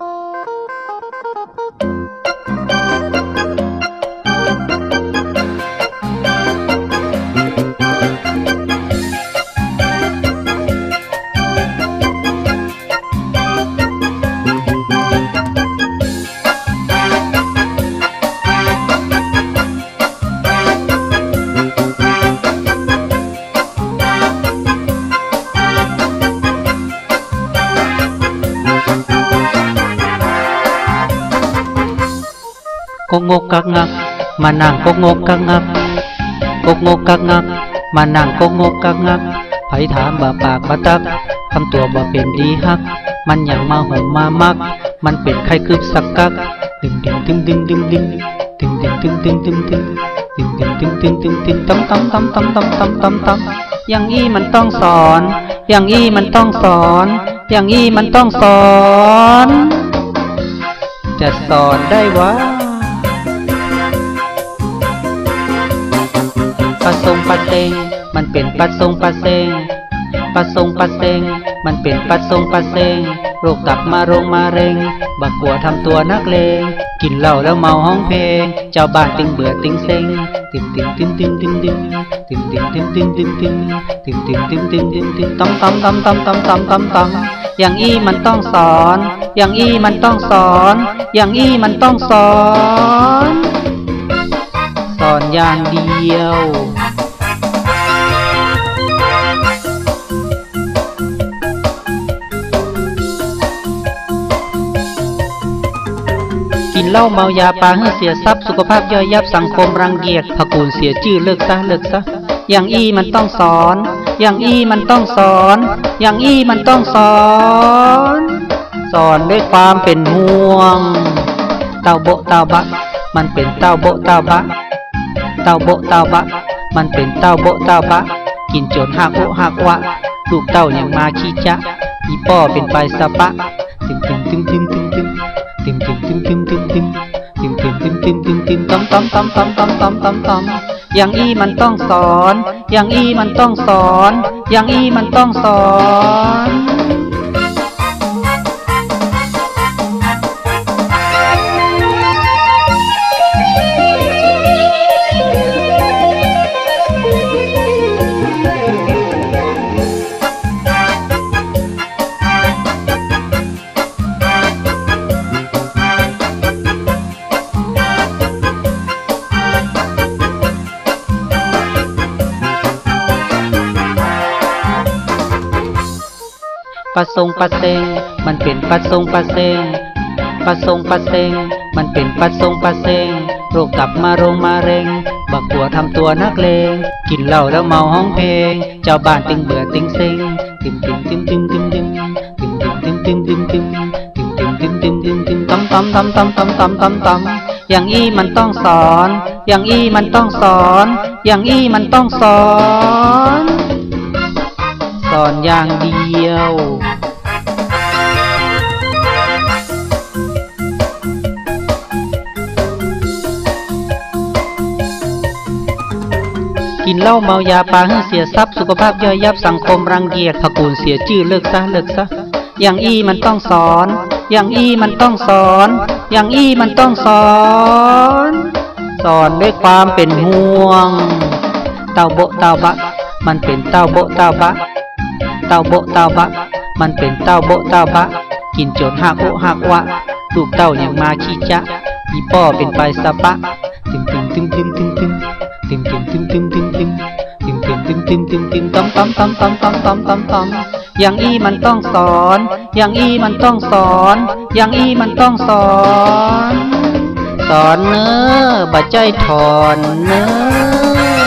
Oh. ก็งกกักงัก มานั่งก็งกกักงักก็งกกักงัก มานั่งก็งกกักงักไผถามบ่าปากบ่ตักทำตัวบ่เป็นดีฮัก มันอย่างมาห่มมามัก มันเป็นไข้คืบสักกักดึงดึงดึงดึงดึงดึงดึงดึงดึงดึงดึงดึงดึงดึงดึงดึงดึงดึงตั้มตั้มตั้มตั้มตั้มตั้มตั้มตั้มอย่างอี้มันต้องสอน อย่างอี้มันต้องสอน อย่างอี้มันต้องสอน จะสอนได้วะ ปะเซงมันเป็นปะทรงปะเซงปะทรงปะเซงมันเป็นปะทรงปะเซงโรคตับมาโรงมาเร็ง บักกัวทำตัวนักเลง กินเหล้าแล้วเมาห้องเพลง เจ้าบ้านตึงเบื่อตึงเซ็งตึงตึงตึงตึงตึงตึงตึงตึงตึงตึงตึงตึงตึงตึงตึงตึงตึงตึงตำตำตำตำตำตำตำตำอย่างอี้มันต้องสอน อย่างอี้มันต้องสอน อย่างอี้มันต้องสอน สอนอย่างเดียว เหล้าเมายาปลาให้เสียทรัพย์สุขภาพย่อยยับสังคมรังเกียจพกูลเสียชื่อเลิกซะเลิกซะอย่างอี้มันต้องสอน อย่างอี้มันต้องสอน อย่างอี้มันต้องสอน สอนด้วยความเป็นห่วง เต้าโบเต้าบะ มันเป็นเต้าโบเต้าบะ เต้าโบเต้าบะ มันเป็นเต้าโบเต้าบะ กินจนหักโอหักวะ ลูกเต้าย่างมาขี้จะอีป้อเป็นไปสะปะ ตึงตึงตึงตึงตึงตึง ติมติมติมติมติมติมติมติมติมติมติมติมต้มต้มต้มต้มต้มต้มต้มต้มอย่างอีมันต้องสอน อย่างอีมันต้องสอน อย่างอีมันต้องสอน ปะทรงปะเซงมันเป็นปะทรงปะเซงปะทรงปะเซงมันเป็นปะทรงปะเซงโรคตับมาโรงมาเร็ง บักกัวทำตัวนักเลง กินเหล้าแล้วเมาห้องเพลง เจ้าบ้านตึงเบื่อตึงเซ็งตึมตึมตึมตึมตึมตึมตึมตึมตึมตึมตึมตึมตึมตึมตึมตึมตึมตึมตำตำตำตำตำตำตำตำอย่างอี้มันต้องสอน อย่างอี้มันต้องสอน อย่างอี้มันต้องสอน สอนอย่างเดียวกินเหล้าเมายาปลาให้เสียทรัพย์สุขภาพย่อยยับสังคมรังเกียจพกูลเสียชื่อเลิกซะเลิกซะอย่างอี้มันต้องสอน อย่างอี้มันต้องสอน อย่างอี้มันต้องสอน สอนด้วยความเป็นห่วง เต้าโบเต้าบะ มันเป็นเต้าโบเต้าบะ เต้าโบเต้าบะ มันเป็นเต้าโบเต้าบะ กินจนหักโอหักวะ ลูกเต้าย่างมาขี้จะอีป้อเป็นไปสะปะ ตึงตึงตึงตึงตึงตึงตึงตึงตึงตึงตึงตึงตึงตึงตึงตึงตึงตึงตำตำตำตำตำตำตำตำอย่างอี้มันต้องสอน อย่างอี้มันต้องสอน อย่างอี้มันต้องสอน สอนเนื้อบ่ใจถอนเนื้อ